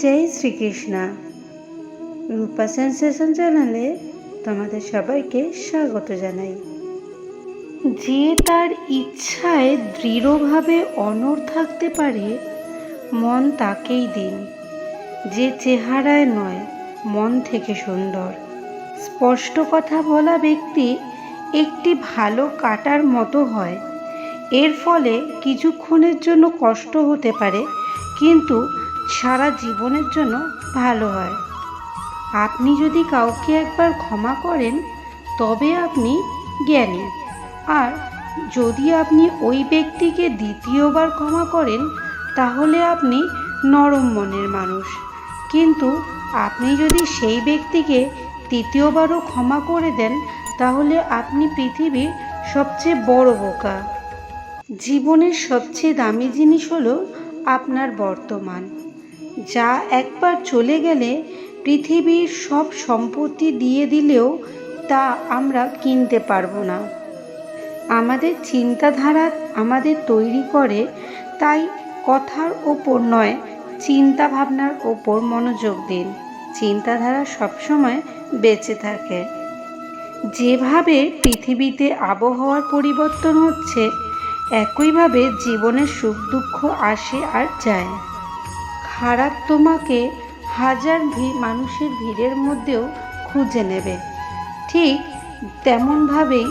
জয় শ্রীকৃষ্ণ। রূপা sensation চ্যানেলে তোমাদের সবাইকে স্বাগত জানাই। যে তার ইচ্ছায় দৃঢ়ভাবে অনড় থাকতে পারে, মন তাকেই দিন। যে চেহারায় নয়, মন থেকে সুন্দর। স্পষ্ট কথা বলা ব্যক্তি একটি ভালো কাটার মতো হয়। এর ফলে কিছুক্ষণের জন্য কষ্ট হতে পারে, কিন্তু সারা জীবনের জন্য ভালো হয়। আপনি যদি কাউকে একবার ক্ষমা করেন, তবে আপনি জ্ঞানী। আর যদি আপনি ওই ব্যক্তিকে দ্বিতীয়বার ক্ষমা করেন, তাহলে আপনি নরম মনের মানুষ। কিন্তু আপনি যদি সেই ব্যক্তিকে তৃতীয়বারও ক্ষমা করে দেন, তাহলে আপনি পৃথিবীর সবচেয়ে বড় বোকা। জীবনের সবচেয়ে দামি জিনিস হলো আপনার বর্তমান। যা একবার চলে গেলে পৃথিবীর সব সম্পত্তি দিয়ে দিলেও তা আমরা কিনতে পারব না। আমাদের চিন্তাধারা আমাদের তৈরি করে, তাই কথার ওপর নয় চিন্তা ভাবনার ওপর মনোযোগ দিন। চিন্তাধারা সবসময় বেঁচে থাকে। যেভাবে পৃথিবীতে আবহাওয়ার পরিবর্তন হচ্ছে, একইভাবে জীবনের সুখ দুঃখ আসে আর যায়। খারাপ তোমাকে হাজার মানুষের ভিড়ের মধ্যেও খুঁজে নেবে। ঠিক তেমনভাবেই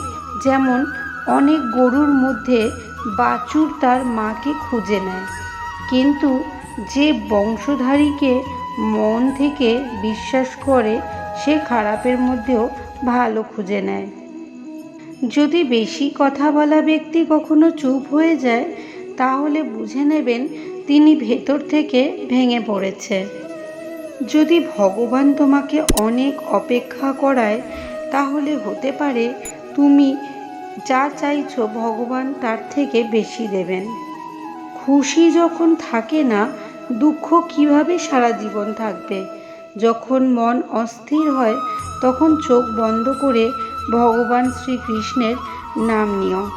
যেমন অনেক গরুর মধ্যে বাছুর তার মাকে খুঁজে নেয়। কিন্তু যে বংশধারীকে মন থেকে বিশ্বাস করে, সে খারাপের মধ্যেও ভালো খুঁজে নেয়। যদি বেশি কথা বলা ব্যক্তি কখনো চুপ হয়ে যায়, তাহলে বুঝে নেবেন তিনি ভেতর থেকে ভেঙে পড়েছে। যদি ভগবান তোমাকে অনেক অপেক্ষা করায়, তাহলে হতে পারে তুমি যা চাইছো ভগবান তার থেকে বেশি দেবেন। খুশি যখন থাকে না, দুঃখ কীভাবে সারা জীবন থাকবে? যখন মন অস্থির হয়, তখন চোখ বন্ধ করে ভগবান শ্রীকৃষ্ণের নাম নিও।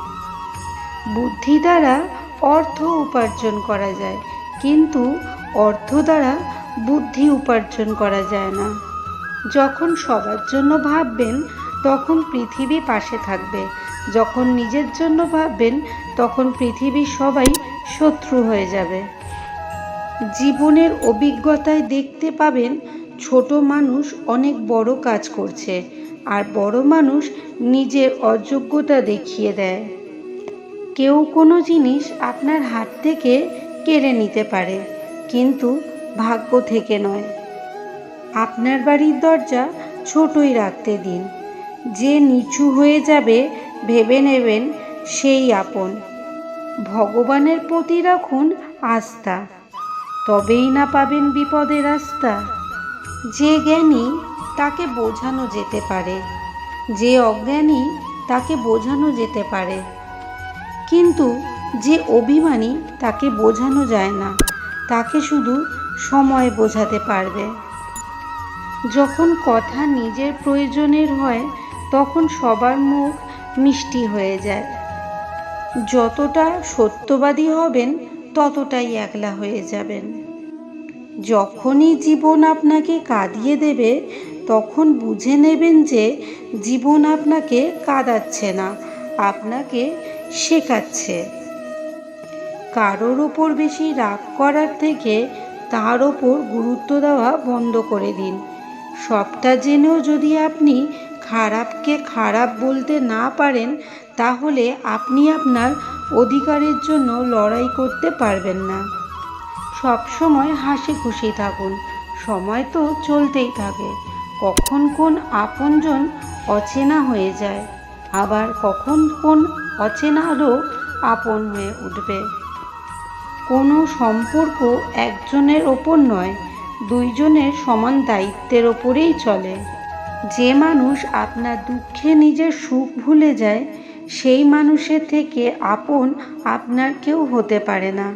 বুদ্ধি দ্বারা অর্থ উপার্জন করা যায়, কিন্তু অর্থ দ্বারা বুদ্ধি উপার্জন করা যায় না। যখন সবার জন্য ভাববেন, তখন পৃথিবী পাশে থাকবে। যখন নিজের জন্য ভাববেন, তখন পৃথিবীর সবাই শত্রু হয়ে যাবে। জীবনের অভিজ্ঞতায় দেখতে পাবেন, ছোট মানুষ অনেক বড় কাজ করছে, আর বড় মানুষ নিজের অযোগ্যতা দেখিয়ে দেয়। কেউ কোনো জিনিস আপনার হাত থেকে কেড়ে নিতে পারে, কিন্তু ভাগ্য থেকে নয়। আপনার বাড়ির দরজা ছোটই রাখতে দিন। যে নিচু হয়ে যাবে, ভেবে নেবেন সেই আপন। ভগবানের প্রতি রাখুন আস্থা, তবেই না পাবেন বিপদের রাস্তা। যে জ্ঞানী তাকে বোঝানো যেতে পারে, যে অজ্ঞানী তাকে বোঝানো যেতে পারে। কিন্তু যে অভিমানী তাকে বোঝানো যায় না, তাকে শুধু সময় বোঝাতে পারবে। যখন কথা নিজের প্রয়োজনের হয়, তখন সবার মুখ মিষ্টি হয়ে যায়। যতটা সত্যবাদী হবেন, ততটাই একলা হয়ে যাবেন। যখনই জীবন আপনাকে কাঁদিয়ে দেবে, তখন বুঝে নেবেন যে জীবন আপনাকে কাঁদাচ্ছে না। আপনাকে শেখাচ্ছে। কারোর ওপর বেশি রাগ করার থেকে তার ওপর গুরুত্ব দেওয়া বন্ধ করে দিন। সবটা জেনেও যদি আপনি খারাপকে খারাপ বলতে না পারেন, তাহলে আপনি আপনার অধিকারের জন্য লড়াই করতে পারবেন না। সবসময় হাসি খুশি থাকুন। সময় তো চলতেই থাকে। কখন কোন আপনজন অচেনা হয়ে যায়। আবার কখন কোন অচেনা অচেনারও আপন হয়ে উঠবে? কোনো সম্পর্ক একজনের ওপর নয়, দুইজনের সমান দায়িত্বের ওপরেই চলে। যে মানুষ আপনার দুঃখে নিজের সুখ ভুলে যায়, সেই মানুষের থেকে আপন আপনার কেউ হতে পারে না।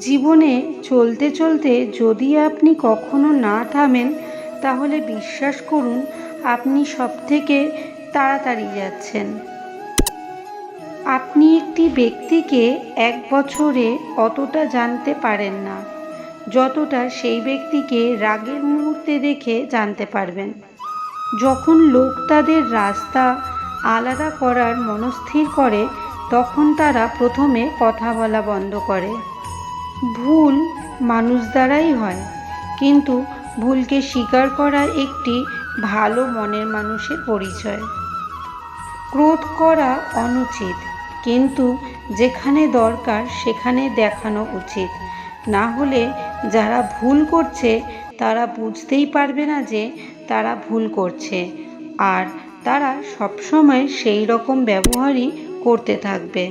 জীবনে চলতে চলতে যদি আপনি কখনো না থামেন, তাহলে বিশ্বাস করুন, আপনি সব থেকে তাড়াতাড়ি যাচ্ছেন। আপনি একটি ব্যক্তিকে এক বছরে অতটা জানতে পারেন না, যতটা সেই ব্যক্তিকে রাগের মুহূর্তে দেখে জানতে পারবেন। যখন লোক তাদের রাস্তা আলাদা করার মনস্থির করে, তখন তারা প্রথমে কথা বলা বন্ধ করে। ভুল মানুষ দ্বারাই হয়, কিন্তু ভুলকে স্বীকার করা একটি ভালো মনের মানুষের পরিচয়। ক্রোধ করা অনুচিত, কিন্তু যেখানে দরকার সেখানে দেখানো উচিত। না হলে যারা ভুল করছে, তারা বুঝতেই পারবে না যে তারা ভুল করছে। আর তারা সবসময় সেই রকম ব্যবহারই করতে থাকবে।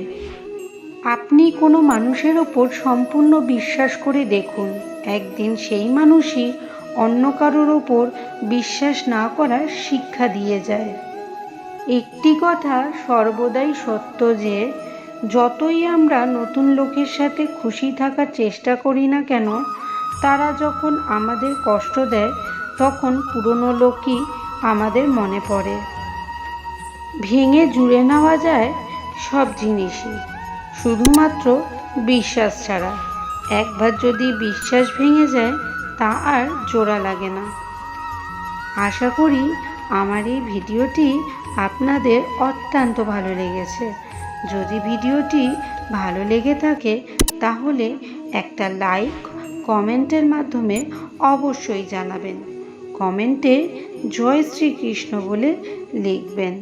আপনি কোনো মানুষের ওপর সম্পূর্ণ বিশ্বাস করে দেখুন। একদিন সেই মানুষই অন্য কারোর ওপর বিশ্বাস না করার শিক্ষা দিয়ে যায়। একটি কথা সর্বদাই সত্য যে, যতই আমরা নতুন লোকের সাথে খুশি থাকার চেষ্টা করি না কেন, তারা যখন আমাদের কষ্ট দেয়, তখন পুরনো লোকই আমাদের মনে পড়ে। ভেঙে জুড়ে নেওয়া যায় সব জিনিসই, শুধুমাত্র বিশ্বাস ছাড়া। একবার যদি বিশ্বাস ভেঙে যায়, তা আর জোড়া লাগে না। আশা করি আমার এই ভিডিওটি আপনাদের অত্যন্ত ভালো লেগেছে। যদি ভিডিওটি ভালো লেগে থাকে, তাহলে একটা লাইক, কমেন্টের মাধ্যমে অবশ্যই জানাবেন। কমেন্টে জয় শ্রীকৃষ্ণ বলে লিখবেন।